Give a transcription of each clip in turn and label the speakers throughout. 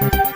Speaker 1: Thank you.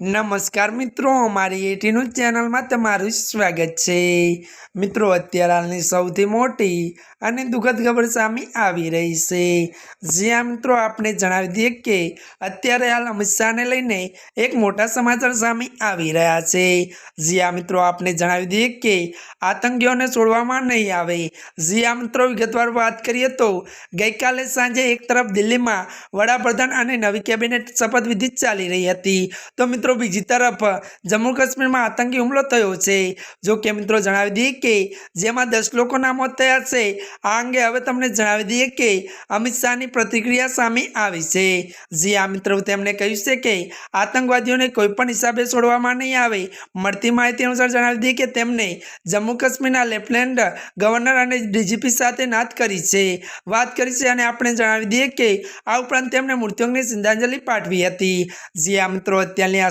Speaker 1: નમસ્કાર મિત્રો, અમારી એટીનું ચેનલમાં તમારું સ્વાગત છે. મિત્રો, અત્યારે હાલની સૌથી મોટી અને દુઃખદ ખબર સામે આવી રહી છે. જ્યાં મિત્રો, આપણે જણાવી દઈએ કે અત્યારે હાલ અમિત શાહને લઈને એક મોટા સમાચાર સામે આવી રહ્યા છે. જ્યાં મિત્રો, આપણે જણાવી દઈએ કે આતંકીઓને છોડવામાં નહીં આવે. જ્યાં મિત્રો, વિગતવાર વાત કરીએ તો ગઈકાલે સાંજે એક તરફ દિલ્હીમાં વડાપ્રધાન અને નવી કેબિનેટ શપથવિધિ ચાલી રહી હતી. તો મિત્રો, બીજી તરફ જમ્મુ કાશ્મીરમાં આતંકી હુમલો થયો છે. જો કે મિત્રો, જણાવી દઈએ કે જેમાં દસ લોકોના મોત થયા છે. આ અંગે હવે તમને જણાવી દઈએ કે અમિત શાહની પ્રતિક્રિયા સામે આવી છે. જી આ મિત્રો, તેમણે કહ્યું છે કે આતંકવાદીઓને કોઈ પણ હિસાબે છોડવામાં નહીં આવે. મળતી માહિતી અનુસાર જણાવી દઈએ કે તેમને જમ્મુ કાશ્મીરના લેફ્ટનન્ટ ગવર્નર અને ડીજીપી સાથે નાત કરી છે. વાત કરી છે અને આપણે જણાવી દઈએ કે આ ઉપરાંત તેમણે મૃત્યુંગની શ્રદ્ધાંજલિ પાઠવી હતી. જી આ મિત્રો, અત્યારની આ